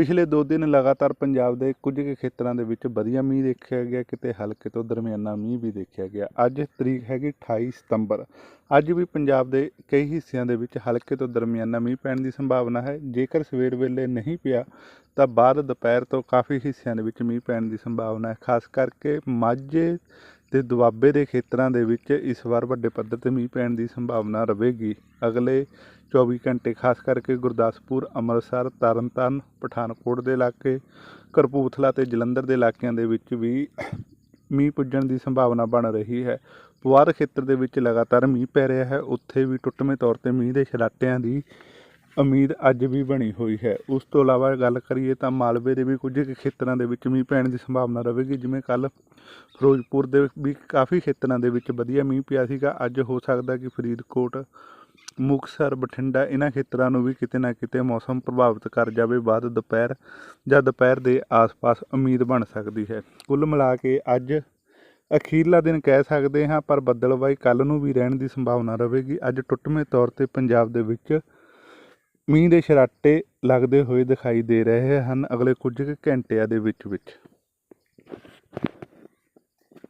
ਪਿਛਲੇ 2 ਦਿਨ ਲਗਾਤਾਰ ਪੰਜਾਬ ਦੇ ਕੁਝ ਕੁ ਖੇਤਰਾਂ ਦੇ ਵਿੱਚ ਵਧੀਆ ਮੀਂਹ ਦੇਖਿਆ ਗਿਆ, ਕਿਤੇ ਹਲਕੇ ਤੋਂ ਦਰਮਿਆਨਾ ਮੀਂਹ ਵੀ ਦੇਖਿਆ ਗਿਆ। ਅੱਜ ਤਰੀਕ ਹੈਗੀ 28 ਸਤੰਬਰ। ਅੱਜ ਵੀ ਪੰਜਾਬ ਦੇ ਕਈ ਹਿੱਸਿਆਂ ਦੇ ਵਿੱਚ ਹਲਕੇ ਤੋਂ ਦਰਮਿਆਨਾ ਮੀਂਹ ਪੈਣ ਦੀ ਸੰਭਾਵਨਾ ਹੈ। ਜੇਕਰ ਸਵੇਰ ਵੇਲੇ ਨਹੀਂ ਪਿਆ, ਤਾਂ ਬਾਅਦ ਦੁਪਹਿਰ ਤੋਂ ਕਾਫੀ ਹਿੱਸਿਆਂ ਦੇ ਵਿੱਚ ਮੀਂਹ ਪੈਣ ਦੀ ਸੰਭਾਵਨਾ ਹੈ। ਖਾਸ ਕਰਕੇ ਮਾਝੇ ਤੇ ਦੁਆਬੇ ਦੇ ਖੇਤਰਾਂ ਦੇ ਵਿੱਚ ਇਸ ਵਾਰ ਵੱਡੇ ਪੱਧਰ ਤੇ ਮੀਂਹ ਪੈਣ ਦੀ ਸੰਭਾਵਨਾ ਰਹੇਗੀ। ਅਗਲੇ 24 ਘੰਟੇ ਖਾਸ ਕਰਕੇ ਗੁਰਦਾਸਪੁਰ, ਅੰਮ੍ਰਿਤਸਰ, ਤਰਨਤਾਰਨ, ਪਠਾਨਕੋਟ ਦੇ ਇਲਾਕੇ ਕਰਪੂਥਲਾ ਤੇ ਜਲੰਧਰ ਦੇ ਇਲਾਕਿਆਂ ਦੇ ਵਿੱਚ ਵੀ ਮੀਂਹ ਪੁੱਜਣ ਦੀ ਸੰਭਾਵਨਾ ਬਣ ਰਹੀ ਹੈ। ਪੁਆਧ ਖੇਤਰ ਦੇ ਵਿੱਚ ਲਗਾਤਾਰ ਮੀਂਹ ਪੈ ਰਿਹਾ ਹੈ। ਉੱਥੇ ਵੀ ਟੁੱਟਵੇਂ ਤੌਰ ਤੇ ਮੀਂਹ ਦੇ ਛਲਾਟਿਆਂ ਦੀ ਉਮੀਦ ਅੱਜ ਵੀ ਬਣੀ ਹੋਈ ਹੈ। ਉਸ ਤੋਂ ਇਲਾਵਾ ਗੱਲ ਕਰੀਏ ਤਾਂ ਮਾਲਵੇ ਦੇ ਵੀ ਕੁਝ ਕੁ ਖੇਤਰਾਂ ਦੇ ਵਿੱਚ ਮੀਂਹ ਪੈਣ ਦੀ ਸੰਭਾਵਨਾ ਰਹੇਗੀ। ਜਿਵੇਂ ਕੱਲ ਫਿਰੋਜ਼ਪੁਰ ਦੇ ਵੀ ਕਾਫੀ ਖੇਤਰਾਂ ਦੇ ਵਿੱਚ ਵਧੀਆ ਮੀਂਹ ਪਿਆ ਸੀਗਾ। ਅੱਜ ਹੋ ਸਕਦਾ ਕਿ ਫਰੀਦਕੋਟ, ਮੁਕਤਸਰ, ਬਠਿੰਡਾ ਇਹਨਾਂ ਖੇਤਰਾਂ ਨੂੰ ਵੀ ਕਿਤੇ ਨਾ ਕਿਤੇ ਮੌਸਮ ਪ੍ਰਭਾਵਿਤ ਕਰ ਜਾਵੇ। ਬਾਅਦ ਦੁਪਹਿਰ ਜਾਂ ਦੁਪਹਿਰ ਦੇ ਆਸ-ਪਾਸ ਉਮੀਦ ਬਣ ਸਕਦੀ ਹੈ। ਕੁੱਲ ਮਿਲਾ ਕੇ ਅੱਜ ਅਖੀਰਲਾ ਦਿਨ ਕਹਿ ਸਕਦੇ ਹਾਂ, ਪਰ ਬੱਦਲਵਾਈ ਕੱਲ ਨੂੰ ਵੀ ਰਹਿਣ ਦੀ ਸੰਭਾਵਨਾ ਰਹੇਗੀ। ਅੱਜ ਟੁੱਟਵੇਂ ਤੌਰ ਤੇ ਪੰਜਾਬ ਦੇ ਵਿੱਚ ਮੀਂਹ ਦੇ ਛਰਾਟੇ ਲੱਗਦੇ ਹੋਏ ਦਿਖਾਈ ਦੇ ਰਹੇ ਹਨ। ਅਗਲੇ ਕੁਝ ਕੁ ਘੰਟਿਆਂ ਦੇ ਵਿੱਚ ਵਿੱਚ